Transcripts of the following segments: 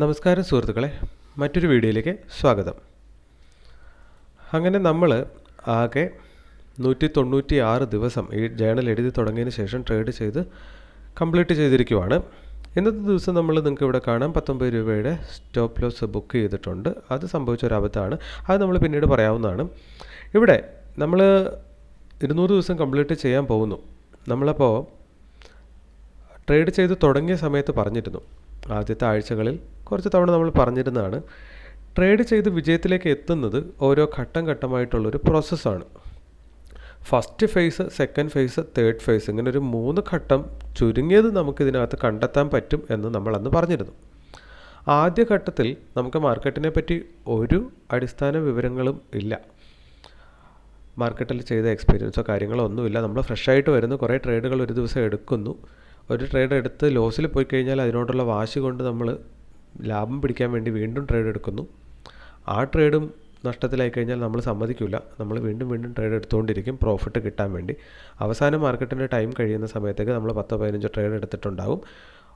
നമസ്കാരം സുഹൃത്തുക്കളെ മറ്റൊരു വീഡിയോയിലേക്ക് സ്വാഗതം. അങ്ങനെ നമ്മൾ ആകെ നൂറ്റി തൊണ്ണൂറ്റി ആറ് ദിവസം ഈ ജേണൽ എഴുതി തുടങ്ങിയതിന് ശേഷം ട്രേഡ് ചെയ്ത് കംപ്ലീറ്റ് ചെയ്തിരിക്കുവാണ്. ഇന്നത്തെ ദിവസം നമ്മൾ നിങ്ങൾക്ക് ഇവിടെ കാണാം. പത്തൊമ്പത് രൂപയുടെ സ്റ്റോപ്പ് ലോസ് ബുക്ക് ചെയ്തിട്ടുണ്ട്. അത് സംഭവിച്ച ഒരു അബദ്ധമാണ് അത് നമ്മൾ പിന്നീട് പറയാവുന്നതാണ്. ഇവിടെ നമ്മൾ ഇരുന്നൂറ് ദിവസം കംപ്ലീറ്റ് ചെയ്യാൻ പോകുന്നു. നമ്മളപ്പോൾ ട്രേഡ് ചെയ്ത് തുടങ്ങിയ സമയത്ത് പറഞ്ഞിരുന്നു. ആദ്യത്തെ ആഴ്ചകളിൽ കുറച്ച് തവണ നമ്മൾ പറഞ്ഞിരുന്നതാണ്. ട്രേഡ് ചെയ്ത് വിജയത്തിലേക്ക് എത്തുന്നത് ഓരോ ഘട്ടം ഘട്ടമായിട്ടുള്ളൊരു പ്രോസസ്സാണ്. First phase second phase third phase ഇങ്ങനെ ഒരു മൂന്ന് ഘട്ടം ചുരുങ്ങിയത് നമുക്കിതിനകത്ത് കണ്ടെത്താൻ പറ്റും എന്ന് നമ്മൾ അന്ന് പറഞ്ഞിരുന്നു. ആദ്യ ഘട്ടത്തിൽ നമുക്ക് മാർക്കറ്റിനെ പറ്റി ഒരു അടിസ്ഥാന വിവരങ്ങളും ഇല്ല. മാർക്കറ്റിൽ ചെയ്ത എക്സ്പീരിയൻസോ കാര്യങ്ങളോ ഒന്നുമില്ല. നമ്മൾ ഫ്രഷായിട്ട് വരുന്നു കുറേ ട്രേഡുകൾ ഒരു ദിവസം എടുക്കുന്നു. ഒരു ട്രേഡ് എടുത്ത് ലോസിൽ പോയി കഴിഞ്ഞാൽ അതിനോടുള്ള വാശി കൊണ്ട് നമ്മൾ ലാഭം പിടിക്കാൻ വേണ്ടി വീണ്ടും ട്രേഡ് എടുക്കുന്നു. ആ ട്രേഡും നഷ്ടത്തിലായി കഴിഞ്ഞാൽ നമ്മൾ സമ്മതിക്കില്ല നമ്മൾ വീണ്ടും വീണ്ടും ട്രേഡ് എടുത്തുകൊണ്ടിരിക്കും പ്രോഫിറ്റ് കിട്ടാൻ വേണ്ടി. അവസാനം മാർക്കറ്റിന്റെ ടൈം കഴിയുന്ന സമയത്തേക്ക് നമ്മൾ പത്തോ പതിനഞ്ചോ ട്രേഡ് എടുത്തിട്ടുണ്ടാവും.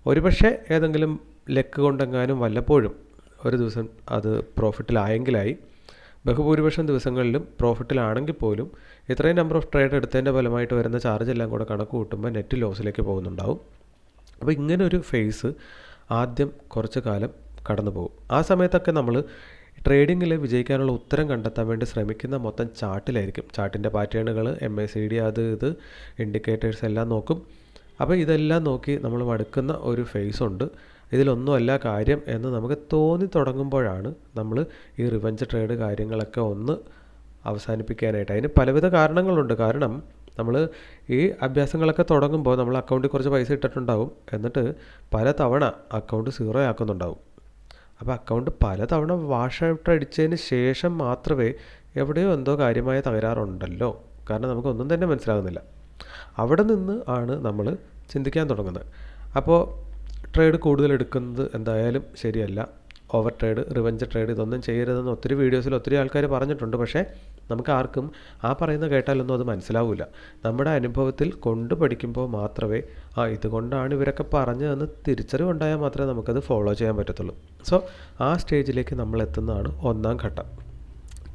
ഒരുപക്ഷെ ഏതെങ്കിലും ലെക്ക് കൊണ്ടെങ്ങാനും വല്ലപ്പോഴും ഒരു ദിവസം അത് പ്രോഫിറ്റിലായെങ്കിലായി ബഹുഭൂരിപക്ഷം ദിവസങ്ങളിലും പ്രോഫിറ്റിലാണെങ്കിൽ പോലും ഇത്രയും നമ്പർ ഓഫ് ട്രേഡ് എടുത്തതിന്റെ ഫലമായിട്ട് വരുന്ന ചാർജ് എല്ലാം കൂടെ കണക്ക് കൂട്ടുമ്പോൾ നെറ്റ് ലോസിലേക്ക് പോകുന്നുണ്ടാവും. അപ്പോൾ ഇങ്ങനെ ഒരു ഫേസ് ആദ്യം കുറച്ച് കാലം കടന്നു പോകും. ആ സമയത്തൊക്കെ നമ്മൾ ട്രേഡിങ്ങിൽ വിജയിക്കാനുള്ള ഉത്തരം കണ്ടെത്താൻ വേണ്ടി ശ്രമിക്കുന്ന മൊത്തം ചാർട്ടിലായിരിക്കും ചാർട്ടിന്റെ പാറ്റേണുകൾ എം എ സി ഡി അത് ഇത് ഇൻഡിക്കേറ്റേഴ്സ് എല്ലാം നോക്കും. അപ്പോൾ ഇതെല്ലാം നോക്കി നമ്മൾ മടുക്കുന്ന ഒരു ഫേസ് ഉണ്ട്. ഇതിലൊന്നുമല്ല കാര്യം എന്ന് നമുക്ക് തോന്നി തുടങ്ങുമ്പോഴാണ് നമ്മൾ ഈ റിവഞ്ച് ട്രേഡ് കാര്യങ്ങളൊക്കെ ഒന്ന് അവസാനിപ്പിക്കാനായിട്ട്. അതിന് പലവിധ കാരണങ്ങളുണ്ട്. കാരണം നമ്മൾ ഈ അഭ്യാസങ്ങളൊക്കെ തുടങ്ങുമ്പോൾ നമ്മൾ അക്കൗണ്ടിൽ കുറച്ച് പൈസ ഇട്ടിട്ടുണ്ടാവും. എന്നിട്ട് പല തവണ അക്കൗണ്ട് സീറോ ആക്കുന്നുണ്ടാവും. അപ്പോൾ അക്കൗണ്ട് പല തവണ വാഷ് ഔട്ട് അടിച്ചതിന് ശേഷം മാത്രമേ എവിടെയോ എന്തോ കാര്യമായ തകരാറുണ്ടല്ലോ. കാരണം നമുക്കൊന്നും തന്നെ മനസ്സിലാകുന്നില്ല. അവിടെ നിന്ന് ആണ് നമ്മൾ ചിന്തിക്കാൻ തുടങ്ങുന്നത്. അപ്പോൾ ട്രേഡ് കൂടുതൽ എടുക്കുന്നത് എന്തായാലും ശരിയല്ല. ഓവർ ട്രേഡ് റിവഞ്ച് ട്രേഡ് ഇതൊന്നും ചെയ്യരുതെന്ന് ഒത്തിരി വീഡിയോസിൽ ഒത്തിരി ആൾക്കാർ പറഞ്ഞിട്ടുണ്ട്. പക്ഷേ നമുക്ക് ആർക്കും ആ പറയുന്ന കേട്ടാലൊന്നും അത് മനസ്സിലാവില്ല നമ്മുടെ അനുഭവത്തിൽ കൊണ്ട് പഠിക്കുമ്പോൾ മാത്രമേ ആ ഇതുകൊണ്ടാണ് ഇവരൊക്കെ പറഞ്ഞതെന്ന് തിരിച്ചറിവുണ്ടായാൽ മാത്രമേ നമുക്കത് ഫോളോ ചെയ്യാൻ പറ്റത്തുള്ളൂ. സോ ആ സ്റ്റേജിലേക്ക് നമ്മൾ എത്തുന്നതാണ് ഒന്നാം ഘട്ടം.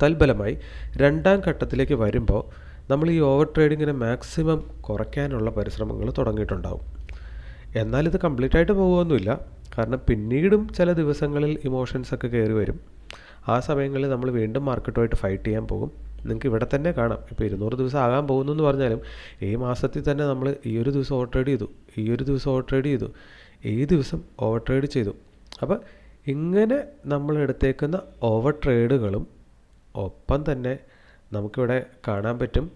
തൽബലമായി രണ്ടാം ഘട്ടത്തിലേക്ക് വരുമ്പോൾ നമ്മൾ ഈ ഓവർ ട്രേഡിങ്ങിനെ മാക്സിമം കുറയ്ക്കാനുള്ള പരിശ്രമങ്ങൾ തുടങ്ങിയിട്ടുണ്ടാവും. എന്നാൽ ഇത് കംപ്ലീറ്റ് ആയിട്ട് പോകുമൊന്നുമില്ല കാരണം പിന്നീടും ചില ദിവസങ്ങളിൽ ഇമോഷൻസ് ഒക്കെ കയറി വരും. ആ സമയങ്ങളിൽ നമ്മൾ വീണ്ടും മാർക്കറ്റുമായിട്ട് ഫൈറ്റ് ചെയ്യാൻ പോകും. നിങ്ങൾക്ക് ഇവിടെ തന്നെ കാണാം. ഇപ്പോൾ ഇരുന്നൂറ് ദിവസം ആകാൻ പോകുന്നു എന്ന് പറഞ്ഞാലും ഈ മാസത്തിൽ തന്നെ നമ്മൾ ഈ ഒരു ദിവസം ഓവർ ട്രേഡ് ചെയ്തു ഈ ഒരു ദിവസം ഓവർ ട്രേഡ് ചെയ്തു ഈ ദിവസം ഓവർ ട്രേഡ് ചെയ്തു. അപ്പോൾ ഇങ്ങനെ നമ്മൾ എടുത്തേക്കുന്ന ഓവർ ട്രേഡുകളും ഒപ്പം തന്നെ നമുക്കിവിടെ കാണാൻ പറ്റും.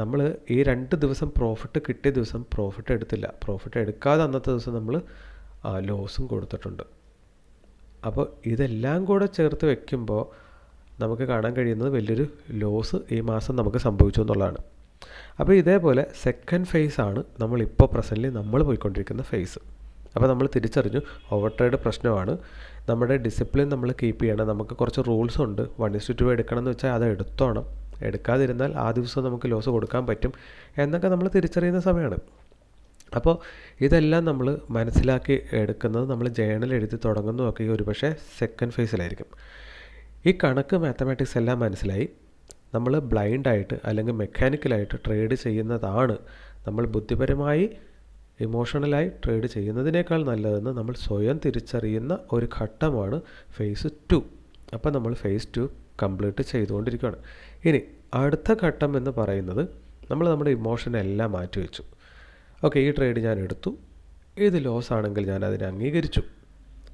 നമ്മൾ ഈ രണ്ട് ദിവസം പ്രോഫിറ്റ് കിട്ടിയ ദിവസം പ്രോഫിറ്റ് എടുത്തില്ല. പ്രോഫിറ്റ് എടുക്കാതെ അന്നത്തെ ദിവസം നമ്മൾ ലോസും കൊടുത്തിട്ടുണ്ട്. അപ്പോൾ ഇതെല്ലാം കൂടെ ചേർത്ത് വെക്കുമ്പോൾ നമുക്ക് കാണാൻ കഴിയുന്നത് വലിയൊരു ലോസ് ഈ മാസം നമുക്ക് സംഭവിച്ചു എന്നുള്ളതാണ്. അപ്പോൾ ഇതേപോലെ സെക്കൻഡ് ഫേസ് ആണ് നമ്മളിപ്പോൾ പ്രസന്റ്ലി നമ്മൾ പോയിക്കൊണ്ടിരിക്കുന്ന ഫേസ് അപ്പോൾ നമ്മൾ തിരിച്ചറിഞ്ഞു ഓവർ ട്രേഡ് പ്രശ്നമാണ്. നമ്മുടെ ഡിസിപ്ലിൻ നമ്മൾ കീപ്പ് ചെയ്യണം. നമുക്ക് കുറച്ച് റൂൾസ് ഉണ്ട്. വൺ ഇസ്റ്റു ടു എടുക്കണം എന്ന് വെച്ചാൽ അത് എടുത്തോണം. എടുക്കാതിരുന്നാൽ ആ ദിവസം നമുക്ക് ലോസ് കൊടുക്കാൻ പറ്റും എന്നൊക്കെ നമ്മൾ തിരിച്ചറിയുന്ന സമയമാണ്. അപ്പോൾ ഇതെല്ലാം നമ്മൾ മനസ്സിലാക്കി എടുക്കുന്നത് നമ്മൾ ജേണൽ എഴുതി തുടങ്ങുന്നതൊക്കെ ഒരു പക്ഷേ സെക്കൻഡ് ഫേസിലായിരിക്കും ഈ കണക്ക് മാത്തമാറ്റിക്സ് എല്ലാം മനസ്സിലായി. നമ്മൾ ബ്ലൈൻഡായിട്ട് അല്ലെങ്കിൽ മെക്കാനിക്കലായിട്ട് ട്രേഡ് ചെയ്യുന്നതാണ് നമ്മൾ ബുദ്ധിപരമായി ഇമോഷണലായി ട്രേഡ് ചെയ്യുന്നതിനേക്കാൾ നല്ലതെന്ന് നമ്മൾ സ്വയം തിരിച്ചറിയുന്ന ഒരു ഘട്ടമാണ് ഫേസ് ടു അപ്പോൾ നമ്മൾ ഫേസ് ടു കംപ്ലീറ്റ് ചെയ്തുകൊണ്ടിരിക്കുകയാണ്. ഇനി അടുത്ത ഘട്ടം എന്ന് പറയുന്നത് നമ്മൾ നമ്മുടെ ഇമോഷനെല്ലാം മാറ്റി വെച്ചു. ഓക്കെ ഈ ട്രേഡ് ഞാൻ എടുത്തു. ഇത് ലോസ് ആണെങ്കിൽ ഞാൻ അതിനെ അംഗീകരിച്ചു.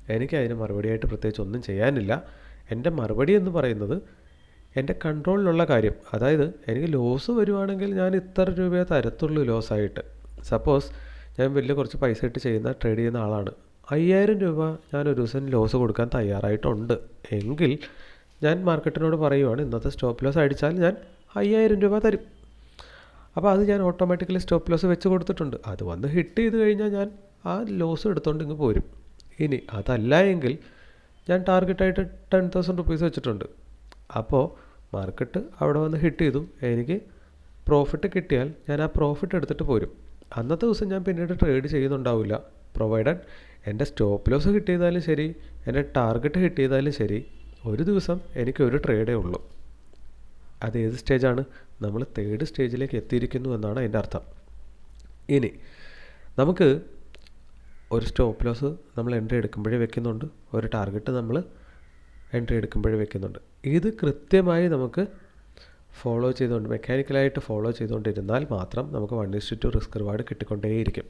എനിക്ക് അതിന് മറുപടിയായിട്ട് പ്രത്യേകിച്ച് ഒന്നും ചെയ്യാനില്ല. എന്റെ മറുപടി എന്ന് പറയുന്നത് എന്റെ കൺട്രോളിലുള്ള കാര്യം. അതായത് എനിക്ക് ലോസ് വരുവാണെങ്കിൽ ഞാൻ ഇത്ര രൂപയെ തരത്തുള്ളൂ ലോസായിട്ട് സപ്പോസ് ഞാൻ വലിയ കുറച്ച് പൈസ ഇട്ട് ചെയ്യുന്ന ട്രേഡ് ചെയ്യുന്ന ആളാണ്. അയ്യായിരം രൂപ ഞാൻ ഒരു ദിവസം ലോസ് കൊടുക്കാൻ തയ്യാറായിട്ടുണ്ട്. എങ്കിൽ ഞാൻ മാർക്കറ്റിനോട് പറയുവാണ് ഇന്നത്തെ സ്റ്റോപ്പ് ലോസ് അടിച്ചാൽ ഞാൻ അയ്യായിരം രൂപ തരും. അപ്പോൾ അത് ഞാൻ ഓട്ടോമാറ്റിക്കലി സ്റ്റോപ്പ് ലോസ് വെച്ച് കൊടുത്തിട്ടുണ്ട്. അത് വന്ന് ഹിറ്റ് ചെയ്ത് കഴിഞ്ഞാൽ ഞാൻ ആ ലോസ് എടുത്തുകൊണ്ട് ഇങ്ങ് പോരും. ഇനി അതല്ല എങ്കിൽ ഞാൻ ടാർഗറ്റായിട്ട് ടെൻ തൗസൻഡ് റുപ്പീസ് വെച്ചിട്ടുണ്ട്. അപ്പോൾ മാർക്കറ്റ് അവിടെ വന്ന് ഹിറ്റ് ചെയ്തു. എനിക്ക് പ്രോഫിറ്റ് കിട്ടിയാൽ ഞാൻ ആ പ്രോഫിറ്റ് എടുത്തിട്ട് പോരും. അന്നത്തെ ദിവസം ഞാൻ പിന്നീട് ട്രേഡ് ചെയ്യുന്നുണ്ടാവില്ല. പ്രൊവൈഡഡ് എന്റെ സ്റ്റോപ്പ് ലോസ് ഹിറ്റ് ചെയ്താലും ശരി എന്റെ ടാർഗറ്റ് ഹിറ്റ് ചെയ്താലും ശരി ഒരു ദിവസം എനിക്ക് ഒരു ട്രേഡേ ഉള്ളൂ. അത് ഏത് സ്റ്റേജാണ് നമ്മൾ തേർഡ് സ്റ്റേജിലേക്ക് എത്തിയിരിക്കുന്നു എന്നാണ് അതിന്റെ അർത്ഥം. ഇനി നമുക്ക് ഒരു സ്റ്റോപ്പ് ലോസ് നമ്മൾ എൻട്രി എടുക്കുമ്പോഴേ വെക്കുന്നുണ്ട്. ഒരു ടാർഗറ്റ് നമ്മൾ എൻട്രി എടുക്കുമ്പോഴേ വെക്കുന്നുണ്ട്. ഇത് കൃത്യമായി നമുക്ക് ഫോളോ ചെയ്തുകൊണ്ട് മെക്കാനിക്കലായിട്ട് ഫോളോ ചെയ്തുകൊണ്ടിരുന്നാൽ മാത്രം നമുക്ക് one is to two risk reward കിട്ടിക്കൊണ്ടേയിരിക്കും.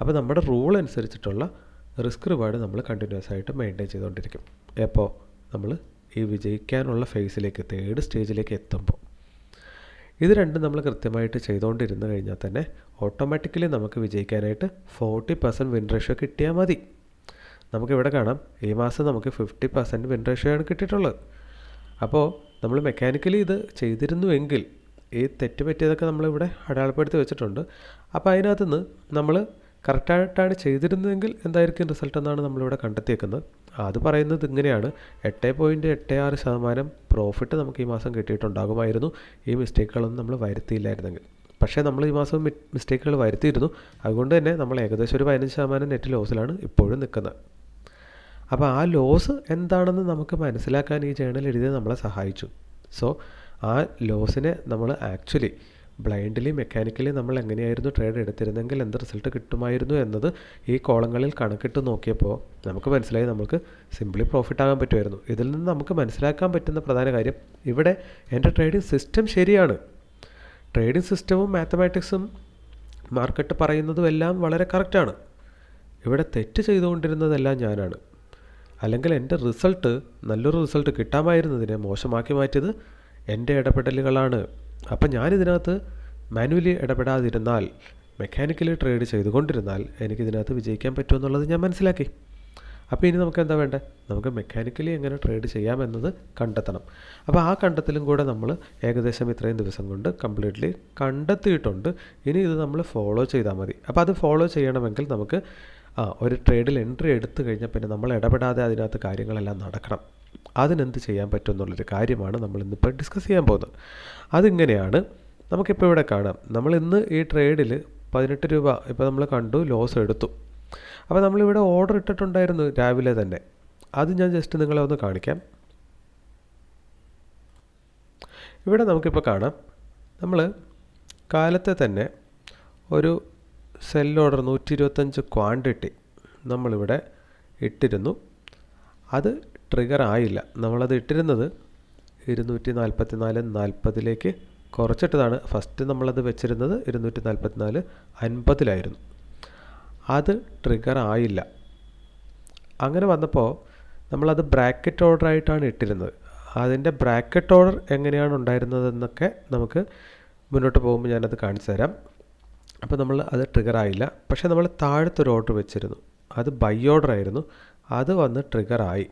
അപ്പോൾ നമ്മുടെ റൂൾ അനുസരിച്ചിട്ടുള്ള റിസ്ക് റിവാർഡ് നമ്മൾ കണ്ടിന്യൂസ് ആയിട്ട് മെയിന്റെയിൻ ചെയ്തുകൊണ്ടിരിക്കും. എപ്പോൾ? നമ്മൾ ഈ വിജയിക്കാനുള്ള ഫേസിലേക്ക് തേർഡ് സ്റ്റേജിലേക്ക് എത്തുമ്പോൾ ഇത് രണ്ടും നമ്മൾ കൃത്യമായിട്ട് ചെയ്തുകൊണ്ടിരുന്നു കഴിഞ്ഞാൽ തന്നെ ഓട്ടോമാറ്റിക്കലി നമുക്ക് വിജയിക്കാനായിട്ട് ഫോർട്ടി പെർസെന്റ് വിൻ റേഷ്യോ കിട്ടിയാൽ മതി. നമുക്കിവിടെ കാണാം ഈ മാസം നമുക്ക് ഫിഫ്റ്റി പെർസെന്റ് വിൻ ആണ് കിട്ടിയിട്ടുള്ളത്. അപ്പോൾ നമ്മൾ മെക്കാനിക്കലി ഇത് ചെയ്തിരുന്നുവെങ്കിൽ ഈ തെറ്റ് പറ്റിയതൊക്കെ നമ്മളിവിടെ അടയാളപ്പെടുത്തി വെച്ചിട്ടുണ്ട്. അപ്പോൾ അതിനകത്ത് നിന്ന് നമ്മൾ കറക്റ്റായിട്ടാണ് ചെയ്തിരുന്നതെങ്കിൽ എന്തായിരിക്കും റിസൾട്ട് എന്നാണ് നമ്മളിവിടെ കണ്ടെത്തിയേക്കുന്നത്. അത് പറയുന്നത് ഇങ്ങനെയാണ്. എട്ട് പോയിന്റ് എട്ട് ആറ് ശതമാനം പ്രോഫിറ്റ് നമുക്ക് ഈ മാസം കിട്ടിയിട്ടുണ്ടാകുമായിരുന്നു. ഈ മിസ്റ്റേക്കുകളൊന്നും നമ്മൾ വരുത്തിയില്ലായിരുന്നെങ്കിൽ. പക്ഷേ നമ്മൾ ഈ മാസം മിസ്റ്റേക്കുകൾ വരുത്തിയിരുന്നു. അതുകൊണ്ട് തന്നെ നമ്മൾ ഏകദേശം ഒരു പതിനഞ്ച് ശതമാനം നെറ്റ് ലോസിലാണ് ഇപ്പോഴും നിൽക്കുന്നത്. അപ്പോൾ ആ ലോസ് എന്താണെന്ന് നമുക്ക് മനസ്സിലാക്കാൻ ഈ ജേണൽ എഴുതിയത് നമ്മളെ സഹായിച്ചു. സോ ആ ലോസിനെ നമ്മൾ ആക്ച്വലി ബ്ലൈൻഡ്ലി മെക്കാനിക്കലി നമ്മൾ എങ്ങനെയായിരുന്നു ട്രേഡ് എടുത്തിരുന്നെങ്കിൽ എന്ത് റിസൾട്ട് കിട്ടുമായിരുന്നു എന്നത് ഈ കോളങ്ങളിൽ കണക്കിട്ട് നോക്കിയപ്പോൾ നമുക്ക് മനസ്സിലായി നമുക്ക് സിംപ്ലി പ്രോഫിറ്റ് ആകാൻ പറ്റുമായിരുന്നു. ഇതിൽ നിന്ന് നമുക്ക് മനസ്സിലാക്കാൻ പറ്റുന്ന പ്രധാന കാര്യം ഇവിടെ എന്റെ ട്രേഡിംഗ് സിസ്റ്റം ശരിയാണ്. ട്രേഡിംഗ് സിസ്റ്റവും മാത്തമാറ്റിക്സും മാർക്കറ്റ് പറയുന്നതും എല്ലാം വളരെ കറക്റ്റാണ് ഇവിടെ തെറ്റ് ചെയ്തുകൊണ്ടിരുന്നതെല്ലാം ഞാനാണ്. അല്ലെങ്കിൽ എന്റെ റിസൾട്ട് നല്ലൊരു റിസൾട്ട് കിട്ടാമായിരുന്നതിനെ മോശമാക്കി മാറ്റിയത് എന്റെ ഇടപെടലുകളാണ്. അപ്പം ഞാനിതിനകത്ത് മാനുവലി ഇടപെടാതിരുന്നാൽ മെക്കാനിക്കലി ട്രേഡ് ചെയ്തുകൊണ്ടിരുന്നാൽ എനിക്കിതിനകത്ത് വിജയിക്കാൻ പറ്റുമെന്നുള്ളത് ഞാൻ മനസ്സിലാക്കി. അപ്പോൾ ഇനി നമുക്ക് എന്താ വേണ്ടത് നമുക്ക് മെക്കാനിക്കലി എങ്ങനെ ട്രേഡ് ചെയ്യാമെന്നത് കണ്ടെത്തണം. അപ്പോൾ ആ കണ്ടെത്തലും കൂടെ നമ്മൾ ഏകദേശം ഇത്രയും ദിവസം കൊണ്ട് കംപ്ലീറ്റ്ലി കണ്ടെത്തിയിട്ടുണ്ട്. ഇനി ഇത് നമ്മൾ ഫോളോ ചെയ്താൽ മതി. അപ്പോൾ അത് ഫോളോ ചെയ്യണമെങ്കിൽ നമുക്ക് ആ ഒരു ട്രേഡിൽ എൻട്രി എടുത്തു കഴിഞ്ഞാൽ പിന്നെ നമ്മൾ ഇടപെടാതെ അതിനകത്ത് കാര്യങ്ങളെല്ലാം നടക്കണം. അതിനെന്ത് ചെയ്യാൻ പറ്റും എന്നുള്ളൊരു കാര്യമാണ് നമ്മൾ ഇന്നിപ്പോൾ ഡിസ്കസ് ചെയ്യാൻ പോകുന്നത്. അതിങ്ങനെയാണ് നമുക്കിപ്പോൾ ഇവിടെ കാണാം. നമ്മൾ ഇന്ന് ഈ ട്രേഡിൽ പതിനെട്ട് രൂപ ഇപ്പോൾ നമ്മൾ കണ്ടു ലോസ് എടുത്തു. അപ്പോൾ നമ്മളിവിടെ ഓർഡർ ഇട്ടിട്ടുണ്ടായിരുന്നു രാവിലെ തന്നെ. അത് ഞാൻ ജസ്റ്റ് നിങ്ങളെ ഒന്ന് കാണിക്കാം. ഇവിടെ നമുക്കിപ്പോൾ കാണാം. നമ്മൾ കാലത്തെ തന്നെ ഒരു സെൽ ഓർഡർ നൂറ്റി ഇരുപത്തഞ്ച് ക്വാണ്ടിറ്റി നമ്മളിവിടെ ഇട്ടിരുന്നു. അത് ട്രിഗർ ആയില്ല. നമ്മളത് ഇട്ടിരുന്നത് ഇരുന്നൂറ്റി നാൽപ്പത്തി നാല് നാൽപ്പതിലേക്ക് കുറച്ചിട്ടതാണ്. ഫസ്റ്റ് നമ്മളത് വെച്ചിരുന്നത് ഇരുന്നൂറ്റി നാൽപ്പത്തി നാല് അൻപതിലായിരുന്നു. അത് ട്രിഗർ ആയില്ല. അങ്ങനെ വന്നപ്പോൾ നമ്മളത് ബ്രാക്കറ്റ് ഓർഡർ ആയിട്ടാണ് ഇട്ടിരുന്നത്. അതിന്റെ ബ്രാക്കറ്റ് ഓർഡർ എങ്ങനെയാണ് ഉണ്ടായിരുന്നതെന്നൊക്കെ നമുക്ക് മുന്നോട്ട് പോകുമ്പോൾ ഞാനത് കാണിച്ചു തരാം. അപ്പോൾ നമ്മൾ അത് ട്രിഗർ ആയില്ല. പക്ഷേ നമ്മൾ താഴത്തൊരു ഓർഡർ വെച്ചിരുന്നു. അത് ബൈ ഓർഡർ ആയിരുന്നു. അത് വന്ന് ട്രിഗർ ആയി.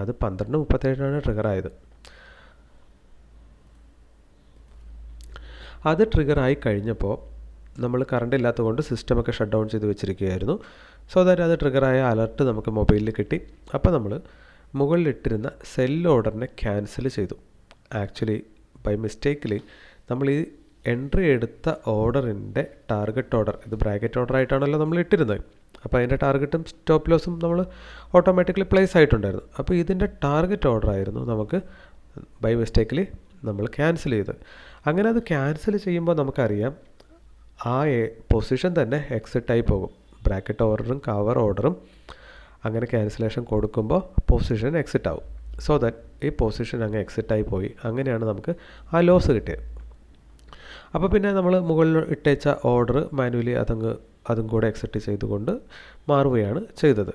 അത് പന്ത്രണ്ട് മുപ്പത്തേഴിനാണ് ട്രിഗർ ആയത്. അത് ട്രിഗർ ആയി കഴിഞ്ഞപ്പോൾ നമ്മൾ കറണ്ട് ഇല്ലാത്തതുകൊണ്ട് സിസ്റ്റമൊക്കെ ഷട്ട് ഡൗൺ ചെയ്ത് വെച്ചിരിക്കുകയായിരുന്നു. സോ ദാറ്റ് അത് ട്രിഗറായ അലർട്ട് നമുക്ക് മൊബൈലിൽ കിട്ടി. അപ്പോൾ നമ്മൾ മുകളിലിട്ടിരുന്ന സെൽ ഓർഡറിനെ ക്യാൻസൽ ചെയ്തു. ആക്ച്വലി ബൈ മിസ്റ്റേക്കിൽ നമ്മൾ ഈ എൻട്രി എടുത്ത ഓർഡറിന്റെ ടാർഗറ്റ് ഓർഡർ ഇത് ബ്രാക്കറ്റ് ഓർഡർ ആയിട്ടാണല്ലോ നമ്മൾ ഇട്ടിരുന്നത്. അപ്പോൾ അതിന്റെ ടാർഗറ്റും സ്റ്റോപ്പ് ലോസും നമ്മൾ ഓട്ടോമാറ്റിക്കലി പ്ലേസ് ആയിട്ടുണ്ടായിരുന്നു. അപ്പോൾ ഇതിന്റെ ടാർഗറ്റ് ഓർഡർ ആയിരുന്നു നമുക്ക് ബൈ മിസ്റ്റേക്കിൽ നമ്മൾ ക്യാൻസൽ ചെയ്ത് അങ്ങനെ അത് ക്യാൻസൽ ചെയ്യുമ്പോൾ നമുക്കറിയാം ആ പൊസിഷൻ തന്നെ എക്സിറ്റായി പോകും. ബ്രാക്കറ്റ് ഓർഡറും കവർ ഓർഡറും അങ്ങനെ ക്യാൻസലേഷൻ കൊടുക്കുമ്പോൾ പൊസിഷൻ എക്സിറ്റ് ആവും. സോ ദാറ്റ് ഈ പൊസിഷൻ അങ്ങ് എക്സിറ്റായി പോയി. അങ്ങനെയാണ് നമുക്ക് ആ ലോസ് കിട്ടിയത്. അപ്പോൾ പിന്നെ നമ്മൾ മുകളിൽ ഇട്ടേച്ച ഓർഡർ മാനുവലി അതങ്ങ് അതും കൂടെ എക്സെപ്റ്റ് ചെയ്തുകൊണ്ട് മാറുകയാണ് ചെയ്തത്.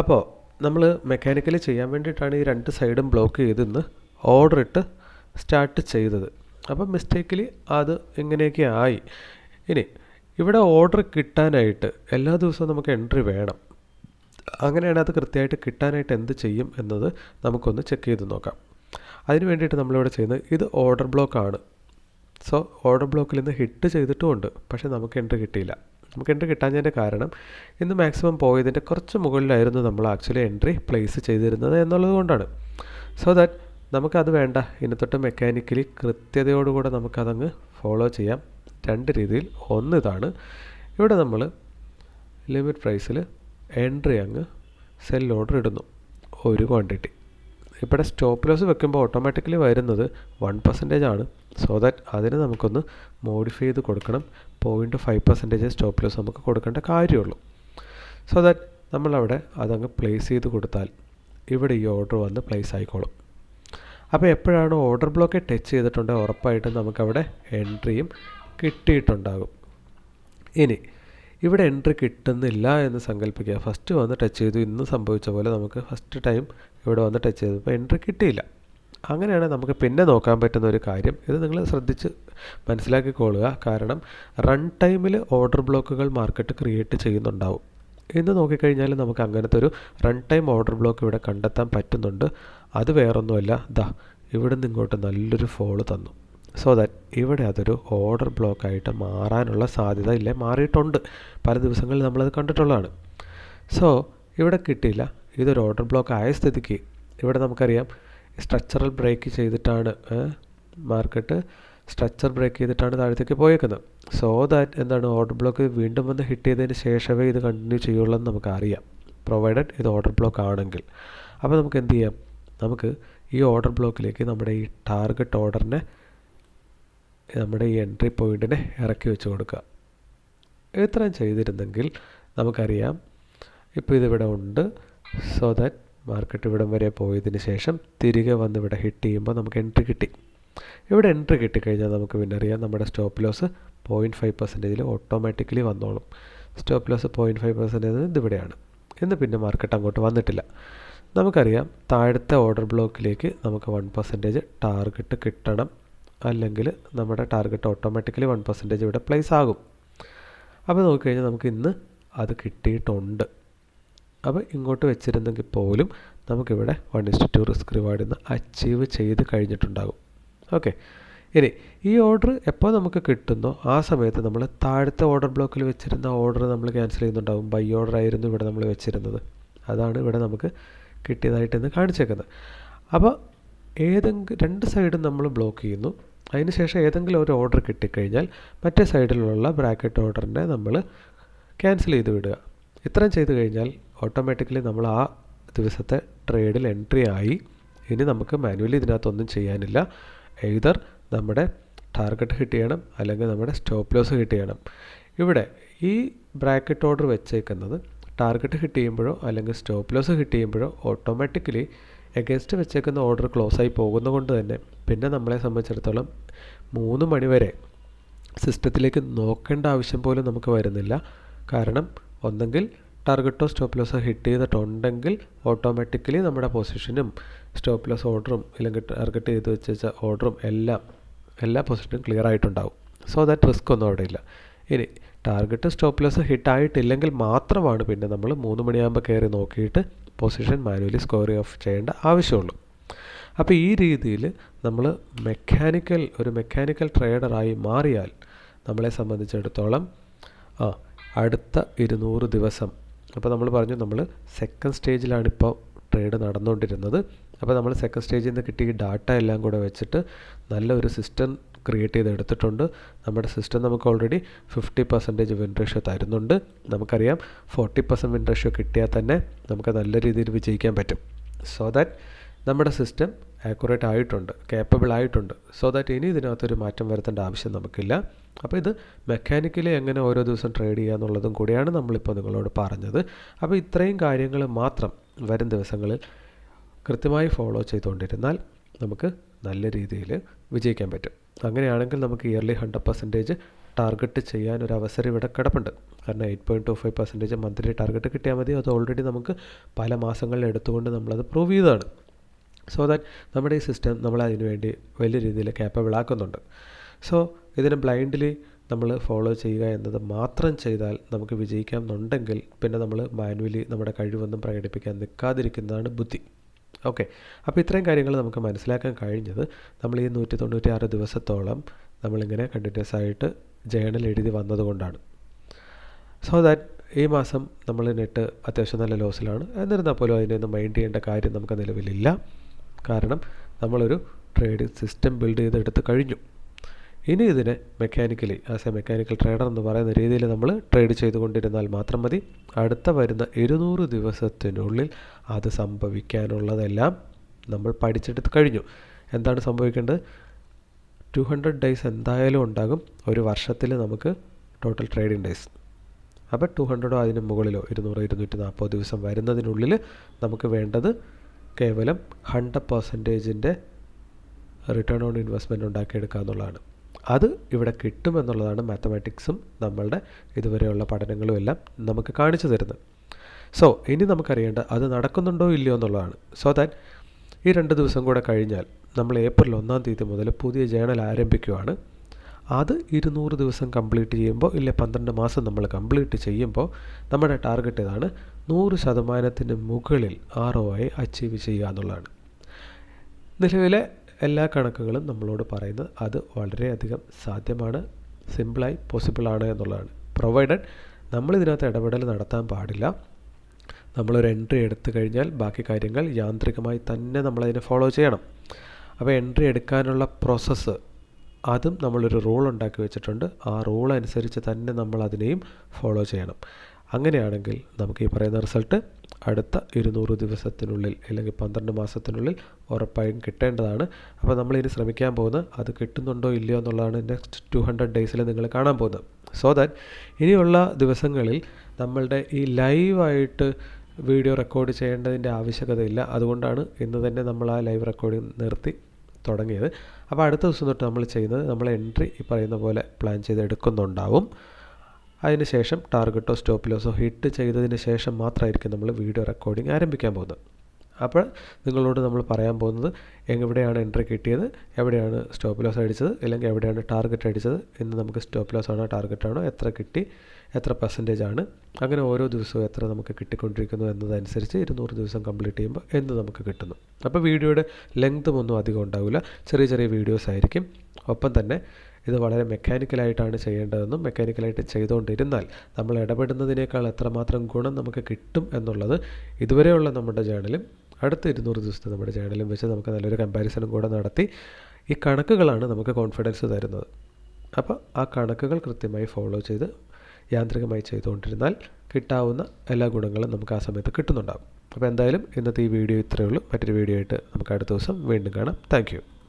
അപ്പോൾ നമ്മൾ മെക്കാനിക്കലി ചെയ്യാൻ വേണ്ടിയിട്ടാണ് ഈ രണ്ട് സൈഡും ബ്ലോക്ക് ചെയ്തെന്ന് ഓർഡർ ഇട്ട് സ്റ്റാർട്ട് ചെയ്തത്. അപ്പം മിസ്റ്റേക്കിൽ അത് ഇങ്ങനെയൊക്കെ ആയി. ഇനി ഇവിടെ ഓർഡർ കിട്ടാനായിട്ട് എല്ലാ ദിവസവും നമുക്ക് എൻട്രി വേണം. അങ്ങനെയാണ് അത് കൃത്യമായിട്ട് കിട്ടാനായിട്ട് എന്ത് ചെയ്യും എന്നത് നമുക്കൊന്ന് ചെക്ക് ചെയ്ത് നോക്കാം. അതിന് വേണ്ടിയിട്ട് നമ്മളിവിടെ ചെയ്യുന്നത് ഇത് ഓർഡർ ബ്ലോക്കാണ് സോ ഓർഡർ ബ്ലോക്കിൽ നിന്ന് ഹിറ്റ് ചെയ്തിട്ടുമുണ്ട്. പക്ഷേ നമുക്ക് എൻട്രി കിട്ടിയില്ല. നമുക്ക് എൻട്രി കിട്ടാഞ്ഞതിന്റെ കാരണം ഇന്ന് മാക്സിമം പോയതിന്റെ കുറച്ച് മുകളിലായിരുന്നു നമ്മൾ ആക്ച്വലി എൻട്രി പ്ലേസ് ചെയ്തിരുന്നത് എന്നുള്ളത് കൊണ്ടാണ്. സോ ദാറ്റ് നമുക്കത് വേണ്ട. ഇനി തൊട്ട് മെക്കാനിക്കലി കൃത്യതയോടുകൂടെ നമുക്കതങ്ങ് ഫോളോ ചെയ്യാം. രണ്ട് രീതിയിൽ. ഒന്ന് ഇതാണ്. ഇവിടെ നമ്മൾ ലിമിറ്റ് പ്രൈസിൽ എൻട്രി അങ്ങ് സെൽ ഓർഡർ ഇടുന്നു. ഒരു ക്വാണ്ടിറ്റി ഇവിടെ സ്റ്റോപ്പ് ലോസ് വെക്കുമ്പോൾ ഓട്ടോമാറ്റിക്കലി വരുന്നത് വൺ പെർസെന്റേജ് ആണ്. സോ ദാറ്റ് അതിന് നമുക്കൊന്ന് മോഡിഫൈ ചെയ്ത് കൊടുക്കണം. Point five percentage stop loss നമുക്ക് കൊടുക്കേണ്ട കാര്യമുള്ളൂ. സോ ദാറ്റ് നമ്മളവിടെ അതങ്ങ് പ്ലേസ് ചെയ്ത് കൊടുത്താൽ ഇവിടെ ഈ ഓർഡർ വന്ന് പ്ലേസ് ആയിക്കോളും. അപ്പോൾ എപ്പോഴാണ് ഓർഡർ ബ്ലോക്ക് ടച്ച് ചെയ്തിട്ടുണ്ടെങ്കിൽ ഉറപ്പായിട്ടും നമുക്കവിടെ എൻട്രിയും കിട്ടിയിട്ടുണ്ടാകും. ഇനി ഇവിടെ എൻട്രി കിട്ടുന്നില്ല എന്ന് സങ്കല്പിക്കുക ഫസ്റ്റ് വന്ന് ടച്ച് ചെയ്തു. ഇന്ന് സംഭവിച്ച പോലെ നമുക്ക് ഫസ്റ്റ് ടൈം ഇവിടെ വന്ന് ടച്ച് ചെയ്തു അപ്പോൾ എൻട്രി കിട്ടിയില്ല. അങ്ങനെയാണ് നമുക്ക് പിന്നെ നോക്കാൻ പറ്റുന്ന ഒരു കാര്യം. ഇത് നിങ്ങൾ ശ്രദ്ധിച്ച് മനസ്സിലാക്കിക്കൊള്ളുക. കാരണം റൺ ടൈമിൽ ഓർഡർ ബ്ലോക്കുകൾ മാർക്കറ്റ് ക്രിയേറ്റ് ചെയ്യുന്നുണ്ടാവും. ഇന്ന് നോക്കിക്കഴിഞ്ഞാൽ നമുക്ക് അങ്ങനത്തെ ഒരു റൺ ടൈം ഓർഡർ ബ്ലോക്ക് ഇവിടെ കണ്ടെത്താൻ പറ്റുന്നുണ്ട്. അത് വേറൊന്നുമല്ല. ദാ ഇവിടെ നിന്ന് ഇങ്ങോട്ട് നല്ലൊരു ഫോൾ തന്നു. സോ ദാറ്റ് ഇവിടെ അതൊരു ഓർഡർ ബ്ലോക്കായിട്ട് മാറാനുള്ള സാധ്യത ഇല്ലേ? മാറിയിട്ടുണ്ട്. പല ദിവസങ്ങളിൽ നമ്മളത് കണ്ടിട്ടുള്ളതാണ്. സോ ഇവിടെ കിട്ടിയില്ല. ഇതൊരു ഓർഡർ ബ്ലോക്ക് ആയ സ്ഥിതിക്ക്. ഇവിടെ നമുക്കറിയാം സ്ട്രക്ചറൽ ബ്രേക്ക് ചെയ്തിട്ടാണ് മാർക്കറ്റ് സ്ട്രക്ചർ ബ്രേക്ക് ചെയ്തിട്ടാണ് താഴത്തേക്ക് പോയേക്കുന്നത്. സോ ദാറ്റ് എന്താണ് ഓർഡർ ബ്ലോക്ക് വീണ്ടും വന്ന് ഹിറ്റ് ചെയ്തതിന് ശേഷമേ ഇത് കണ്ടിന്യൂ ചെയ്യുള്ളൂ എന്ന് നമുക്കറിയാം. പ്രൊവൈഡഡ് ഇത് ഓർഡർ ബ്ലോക്ക് ആണെങ്കിൽ. അപ്പോൾ നമുക്ക് എന്ത് ചെയ്യാം? നമുക്ക് ഈ ഓർഡർ ബ്ലോക്കിലേക്ക് നമ്മുടെ ഈ ടാർഗറ്റ് ഓർഡറിനെ നമ്മുടെ ഈ എൻട്രി പോയിന്റിനെ ഇറക്കി വെച്ച് കൊടുക്കുക. ഇത്രയും ചെയ്തിരുന്നെങ്കിൽ നമുക്കറിയാം ഇപ്പോൾ ഇതിവിടെ ഉണ്ട്. സോ ദാറ്റ് മാർക്കറ്റ് ഇവിടം വരെ പോയതിന് ശേഷം തിരികെ വന്ന് ഇവിടെ ഹിറ്റ് ചെയ്യുമ്പോൾ നമുക്ക് എൻട്രി കിട്ടി. ഇവിടെ എൻട്രി കിട്ടിക്കഴിഞ്ഞാൽ നമുക്ക് പിന്നെ അറിയാം നമ്മുടെ സ്റ്റോപ്പ് ലോസ് പോയിന്റ് ഫൈവ് പെർസെന്റേജിൽ ഓട്ടോമാറ്റിക്കലി വന്നോളും. Stop loss point five percentage ഇതിവിടെയാണ് ഇന്ന് പിന്നെ മാർക്കറ്റ് അങ്ങോട്ട് വന്നിട്ടില്ല. നമുക്കറിയാം താഴത്തെ ഓർഡർ ബ്ലോക്കിലേക്ക് നമുക്ക് വൺ പെർസെന്റേജ് ടാർഗറ്റ് കിട്ടണം. അല്ലെങ്കിൽ നമ്മുടെ ടാർഗറ്റ് ഓട്ടോമാറ്റിക്കലി വൺ പെർസെന്റേജ് ഇവിടെ പ്ലേസ് ആകും. അപ്പോൾ നോക്കിക്കഴിഞ്ഞാൽ നമുക്ക് ഇന്ന് അത് കിട്ടിയിട്ടുണ്ട്. അപ്പോൾ ഇങ്ങോട്ട് വെച്ചിരുന്നെങ്കിൽ പോലും നമുക്കിവിടെ one is to two risk റിവാർഡിൽ നിന്ന് അച്ചീവ് ചെയ്ത് കഴിഞ്ഞിട്ടുണ്ടാകും. ഓക്കെ ഇനി ഈ ഓർഡർ എപ്പോൾ നമുക്ക് കിട്ടുന്നോ ആ സമയത്ത് നമ്മൾ താഴത്തെ ഓർഡർ ബ്ലോക്കിൽ വെച്ചിരുന്ന ഓർഡർ നമ്മൾ ക്യാൻസൽ ചെയ്യുന്നുണ്ടാകും ബൈ ഓർഡർ ആയിരുന്നു ഇവിടെ നമ്മൾ വെച്ചിരുന്നത്. അതാണ് ഇവിടെ നമുക്ക് കിട്ടിയതായിട്ട് ഇന്ന് കാണിച്ചേക്കുന്നത്. അപ്പോൾ ഏതെങ്കിലും രണ്ട് സൈഡും നമ്മൾ ബ്ലോക്ക് ചെയ്യുന്നു. അതിനുശേഷം ഏതെങ്കിലും ഒരു ഓർഡർ കിട്ടിക്കഴിഞ്ഞാൽ മറ്റേ സൈഡിലുള്ള ബ്രാക്കറ്റ് ഓർഡറിനെ നമ്മൾ ക്യാൻസൽ ചെയ്ത് വിടുക. ഇത്രയും ചെയ്ത് കഴിഞ്ഞാൽ ഓട്ടോമാറ്റിക്കലി നമ്മൾ ആ ദിവസത്തെ ട്രേഡിൽ എൻട്രി ആയി ഇനി നമുക്ക് മാനുവലി ഇതിനകത്തൊന്നും ചെയ്യാനില്ല. എയ്തർ നമ്മുടെ ടാർഗറ്റ് ഹിറ്റ് ചെയ്യണം അല്ലെങ്കിൽ നമ്മുടെ സ്റ്റോപ്പ് ലോസ് ഹിറ്റ് ചെയ്യണം ഇവിടെ ഈ ബ്രാക്കറ്റ് ഓർഡർ വെച്ചേക്കുന്നത് ടാർഗറ്റ് ഹിറ്റ് ചെയ്യുമ്പോഴോ അല്ലെങ്കിൽ സ്റ്റോപ്പ് ലോസ് ഹിറ്റ് ചെയ്യുമ്പോഴോ ഓട്ടോമാറ്റിക്കലി എഗൻസ്റ്റ് വെച്ചേക്കുന്ന ഓർഡർ ക്ലോസ് ആയി പോകുന്നതുകൊണ്ട് തന്നെ പിന്നെ നമ്മളെ സംബന്ധിച്ചിടത്തോളം മൂന്ന് മണിവരെ സിസ്റ്റത്തിലേക്ക് നോക്കേണ്ട ആവശ്യം പോലും നമുക്ക് വരുന്നില്ല. കാരണം ഒന്നെങ്കിൽ ടാർഗറ്റോ സ്റ്റോപ്പ് ലോസോ ഹിറ്റ് ചെയ്തിട്ടുണ്ടെങ്കിൽ ഓട്ടോമാറ്റിക്കലി നമ്മുടെ പൊസിഷനും സ്റ്റോപ്പ് ലോസ് ഓർഡറും അല്ലെങ്കിൽ ടാർഗറ്റ് ചെയ്ത് വെച്ച ഓർഡറും എല്ലാം എല്ലാ പൊസിഷനും ക്ലിയർ ആയിട്ടുണ്ടാവും. സോ ദാറ്റ് റിസ്ക് ഒന്നും അവിടെ ഇല്ല. ഇനി ടാർഗറ്റ് സ്റ്റോപ്പ് ലോസ് ഹിറ്റ് ആയിട്ടില്ലെങ്കിൽ മാത്രമാണ് പിന്നെ നമ്മൾ മൂന്ന് മണിയാകുമ്പോൾ കയറി നോക്കിയിട്ട് പൊസിഷൻ മാനുവലി സ്കോർ ഓഫ് ചെയ്യേണ്ട ആവശ്യമുള്ളൂ. അപ്പോൾ ഈ രീതിയിൽ നമ്മൾ മെക്കാനിക്കൽ ഒരു മെക്കാനിക്കൽ ട്രേഡറായി മാറിയാൽ നമ്മളെ സംബന്ധിച്ചിടത്തോളം ആ അടുത്ത ഇരുന്നൂറ് ദിവസം അപ്പോൾ നമ്മൾ പറഞ്ഞു നമ്മൾ സെക്കൻഡ് സ്റ്റേജിലാണ് ഇപ്പോൾ ട്രേഡ് നടന്നുകൊണ്ടിരുന്നത് അപ്പോൾ നമ്മൾ സെക്കൻഡ് സ്റ്റേജിൽ നിന്ന് കിട്ടിയ ഡാറ്റ എല്ലാം കൂടെ വെച്ചിട്ട് നല്ലൊരു സിസ്റ്റം ക്രിയേറ്റ് ചെയ്തെടുത്തിട്ടുണ്ട് നമ്മുടെ സിസ്റ്റം നമുക്ക് already fifty percentage win ratio തരുന്നുണ്ട്. നമുക്കറിയാം ഫോർട്ടി പെർസെന്റ് വിൻ റേഷ്യോ കിട്ടിയാൽ തന്നെ നമുക്ക് നല്ല രീതിയിൽ വിജയിക്കാൻ പറ്റും. സോ ദാറ്റ് നമ്മുടെ സിസ്റ്റം ആക്യുറേറ്റ് ആയിട്ടുണ്ട് കേപ്പബിൾ ആയിട്ടുണ്ട്. സോ ദാറ്റ് ഇനി ഇതിനകത്തൊരു മാറ്റം വരുത്തേണ്ട ആവശ്യം നമുക്കില്ല. അപ്പോൾ ഇത് മെക്കാനിക്കലി എങ്ങനെ ഓരോ ദിവസം ട്രേഡ് ചെയ്യുക എന്നുള്ളതും കൂടിയാണ് നമ്മളിപ്പോൾ നിങ്ങളോട് പറഞ്ഞത്. അപ്പോൾ ഇത്രയും കാര്യങ്ങൾ മാത്രം വരും ദിവസങ്ങളിൽ കൃത്യമായി ഫോളോ ചെയ്തുകൊണ്ടിരുന്നാൽ നമുക്ക് നല്ല രീതിയിൽ വിജയിക്കാൻ പറ്റും. അങ്ങനെയാണെങ്കിൽ നമുക്ക് ഇയർലി ഹൺഡ്രഡ് പെർസെന്റേജ് ടാർഗറ്റ് ചെയ്യാൻ ഒരു അവസരം ഇവിടെ കിടപ്പുണ്ട്. കാരണം eight point two five percentage monthly target കിട്ടിയാൽ മതി. അത് ഓൾറെഡി നമുക്ക് പല മാസങ്ങളിൽ എടുത്തുകൊണ്ട് നമ്മളത് പ്രൂവ് ചെയ്തതാണ്. സോ ദാറ്റ് നമ്മുടെ ഈ സിസ്റ്റം നമ്മൾ അതിനു വേണ്ടി വലിയ രീതിയിൽ കേപ്പബിൾ ആക്കുന്നുണ്ട്. സോ ഇതിനെ ബ്ലൈൻഡ്ലി നമ്മൾ ഫോളോ ചെയ്യുക എന്നത് മാത്രം ചെയ്താൽ നമുക്ക് വിജയിക്കാം എന്നുണ്ടെങ്കിൽ പിന്നെ നമ്മൾ മാനുവലി നമ്മുടെ കഴിവൊന്നും പ്രകടിപ്പിക്കാൻ നിൽക്കാതിരിക്കുന്നതാണ് ബുദ്ധി. ഓക്കെ അപ്പോൾ ഇത്രയും കാര്യങ്ങൾ നമുക്ക് മനസ്സിലാക്കാൻ കഴിഞ്ഞത് നമ്മൾ ഈ നൂറ്റി തൊണ്ണൂറ്റി ആറ് ദിവസത്തോളം നമ്മളിങ്ങനെ കണ്ടിന്യൂസ് ആയിട്ട് ജേണൽ എഴുതി വന്നതുകൊണ്ടാണ് സോ ദാറ്റ് ഈ മാസം നമ്മൾ നെറ്റ് അത്യാവശ്യം നല്ല ലോസിലാണ് എന്നിരുന്നാൽ പോലും അതിനൊന്നും മൈൻഡ് ചെയ്യേണ്ട കാര്യം നമുക്ക് നിലവിലില്ല. കാരണം നമ്മളൊരു ട്രേഡിംഗ് സിസ്റ്റം ബിൽഡ് ചെയ്തെടുത്ത് കഴിഞ്ഞു. ഇനി ഇതിനെ mechanically as a mechanical trader എന്ന് പറയുന്ന രീതിയിൽ നമ്മൾ ട്രേഡ് ചെയ്തുകൊണ്ടിരുന്നാൽ മാത്രം മതി. അടുത്ത വരുന്ന ഇരുന്നൂറ് ദിവസത്തിനുള്ളിൽ അത് സംഭവിക്കാനുള്ളതെല്ലാം നമ്മൾ പഠിച്ചെടുത്ത് കഴിഞ്ഞു. എന്താണ് സംഭവിക്കേണ്ടത്? ടു ഹൺഡ്രഡ് ഡേയ്സ് എന്തായാലും ഉണ്ടാകും. ഒരു വർഷത്തിൽ നമുക്ക് ടോട്ടൽ ട്രേഡിംഗ് ഡേയ്സ് അപ്പോൾ ടു ഹൺഡ്രഡോ അതിന് മുകളിലോ ഇരുന്നൂറ് ഇരുന്നൂറ്റി നാൽപ്പത് ദിവസം വരുന്നതിനുള്ളിൽ നമുക്ക് വേണ്ടത് കേവലം ഹൺഡ്രഡ് പെർസെന്റേജിന്റെ റിട്ടേൺ ഓൺ ഇൻവെസ്റ്റ്മെന്റ് ഉണ്ടാക്കിയെടുക്കുക എന്നുള്ളതാണ്. അത് ഇവിടെ കിട്ടുമെന്നുള്ളതാണ് മാത്തമാറ്റിക്സും നമ്മളുടെ ഇതുവരെയുള്ള പഠനങ്ങളും എല്ലാം നമുക്ക് കാണിച്ചു തരുന്നത്. സോ ഇനി നമുക്കറിയേണ്ട അത് നടക്കുന്നുണ്ടോ ഇല്ലയോ എന്നുള്ളതാണ്. സോ ദാറ്റ് ഈ രണ്ട് ദിവസം കൂടെ കഴിഞ്ഞാൽ നമ്മൾ ഏപ്രിൽ ഒന്നാം തീയതി മുതൽ പുതിയ ജേണൽ ആരംഭിക്കുവാണ്. അത് ഇരുന്നൂറ് ദിവസം കംപ്ലീറ്റ് ചെയ്യുമ്പോൾ ഇല്ല പന്ത്രണ്ട് മാസം നമ്മൾ കംപ്ലീറ്റ് ചെയ്യുമ്പോൾ നമ്മുടെ ടാർഗറ്റ് ഇതാണ് നൂറ് ശതമാനത്തിന് മുകളിൽ ആർ ഒ ഐ അച്ചീവ് ചെയ്യുക എന്നുള്ളതാണ്. നിലവിലെ എല്ലാ കണക്കുകളും നമ്മളോട് പറയുന്നത് അത് വളരെയധികം സാധ്യമാണ് സിമ്പിളായി പോസിബിളാണ് എന്നുള്ളതാണ്. പ്രൊവൈഡഡ് നമ്മളിതിനകത്ത് ഇടപെടൽ നടത്താൻ പാടില്ല. നമ്മളൊരു എൻട്രി എടുത്തു കഴിഞ്ഞാൽ ബാക്കി കാര്യങ്ങൾ യാന്ത്രികമായി തന്നെ നമ്മളതിനെ ഫോളോ ചെയ്യണം. അപ്പോൾ എൻട്രി എടുക്കാനുള്ള പ്രോസസ്സ് അതും നമ്മളൊരു റൂൾ ഉണ്ടാക്കി വെച്ചിട്ടുണ്ട്. ആ റൂൾ അനുസരിച്ച് തന്നെ നമ്മൾ അതിനെയും ഫോളോ ചെയ്യണം. അങ്ങനെയാണെങ്കിൽ നമുക്ക് ഈ പറയുന്ന റിസൾട്ട് അടുത്ത ഇരുന്നൂറ് ദിവസത്തിനുള്ളിൽ അല്ലെങ്കിൽ പന്ത്രണ്ട് മാസത്തിനുള്ളിൽ ഉറപ്പായും കിട്ടേണ്ടതാണ്. അപ്പോൾ നമ്മൾ ഇനി ശ്രമിക്കാൻ പോകുന്നത് അത് കിട്ടുന്നുണ്ടോ ഇല്ലയോ എന്നുള്ളതാണ് നെക്സ്റ്റ് ടു ഹൺഡ്രഡ് ഡേയ്സിൽ നിങ്ങൾ കാണാൻ പോകുന്നത്. സോ ദാറ്റ് ഇനിയുള്ള ദിവസങ്ങളിൽ നമ്മളുടെ ഈ ലൈവായിട്ട് വീഡിയോ റെക്കോർഡ് ചെയ്യേണ്ടതിന്റെ ആവശ്യകതയില്ല. അതുകൊണ്ടാണ് ഇന്ന് തന്നെ നമ്മൾ ആ ലൈവ് റെക്കോർഡിംഗ് നിർത്തി തുടങ്ങിയത്. അപ്പോൾ അടുത്ത ദിവസം തൊട്ട് നമ്മൾ ചെയ്യുന്നത് നമ്മൾ എൻട്രി ഈ പറയുന്ന പോലെ പ്ലാൻ ചെയ്ത് എടുക്കുന്നുണ്ടാവും അതിന് ശേഷം ടാർഗറ്റോ സ്റ്റോപ്പ് ലോസോ ഹിറ്റ് ചെയ്തതിന് ശേഷം മാത്രമായിരിക്കും നമ്മൾ വീഡിയോ റെക്കോർഡിംഗ് ആരംഭിക്കാൻ പോകുന്നത്. അപ്പോൾ നിങ്ങളോട് നമ്മൾ പറയാൻ പോകുന്നത് എവിടെയാണ് എൻട്രി കിട്ടിയത് എവിടെയാണ് സ്റ്റോപ്പ് ലോസ് അടിച്ചത് അല്ലെങ്കിൽ എവിടെയാണ് ടാർഗറ്റ് അടിച്ചത് എന്ന് നമുക്ക് സ്റ്റോപ്പ് ലോസ് ആണോ ടാർഗറ്റ് ആണോ എത്ര കിട്ടി എത്ര പെർസെന്റേജ് ആണ് അങ്ങനെ ഓരോ ദിവസവും എത്ര നമുക്ക് കിട്ടിക്കൊണ്ടിരിക്കുന്നു എന്നതനുസരിച്ച് ഇരുന്നൂറ് ദിവസം കംപ്ലീറ്റ് ചെയ്യുമ്പോൾ എന്ത് നമുക്ക് കിട്ടുന്നു. അപ്പോൾ വീഡിയോയുടെ ലെങ്ത്തും ഒന്നും അധികം ഉണ്ടാവില്ല ചെറിയ ചെറിയ വീഡിയോസ് ആയിരിക്കും. ഒപ്പം തന്നെ ഇത് വളരെ മെക്കാനിക്കലായിട്ടാണ് ചെയ്യേണ്ടതെന്നും മെക്കാനിക്കലായിട്ട് ചെയ്തുകൊണ്ടിരുന്നാൽ നമ്മൾ ഇടപെടുന്നതിനേക്കാൾ എത്രമാത്രം ഗുണം നമുക്ക് കിട്ടും എന്നുള്ളത് ഇതുവരെയുള്ള നമ്മുടെ ജേണലും അടുത്ത ഇരുന്നൂറ് ദിവസത്തെ നമ്മുടെ ജേണലും വെച്ച് നമുക്ക് നല്ലൊരു കമ്പാരിസണും കൂടെ നടത്തി ഈ കണക്കുകളാണ് നമുക്ക് കോൺഫിഡൻസ് തരുന്നത്. അപ്പോൾ ആ കണക്കുകൾ കൃത്യമായി ഫോളോ ചെയ്ത് യാന്ത്രികമായി ചെയ്തുകൊണ്ടിരുന്നാൽ കിട്ടാവുന്ന എല്ലാ ഗുണങ്ങളും നമുക്ക് ആ സമയത്ത് കിട്ടുന്നുണ്ടാകും അപ്പോൾ എന്തായാലും ഇന്നത്തെ ഈ വീഡിയോ ഇത്രയേ ഉള്ളൂ. മറ്റൊരു വീഡിയോ ആയിട്ട് നമുക്ക് അടുത്ത ദിവസം വീണ്ടും കാണാം. താങ്ക്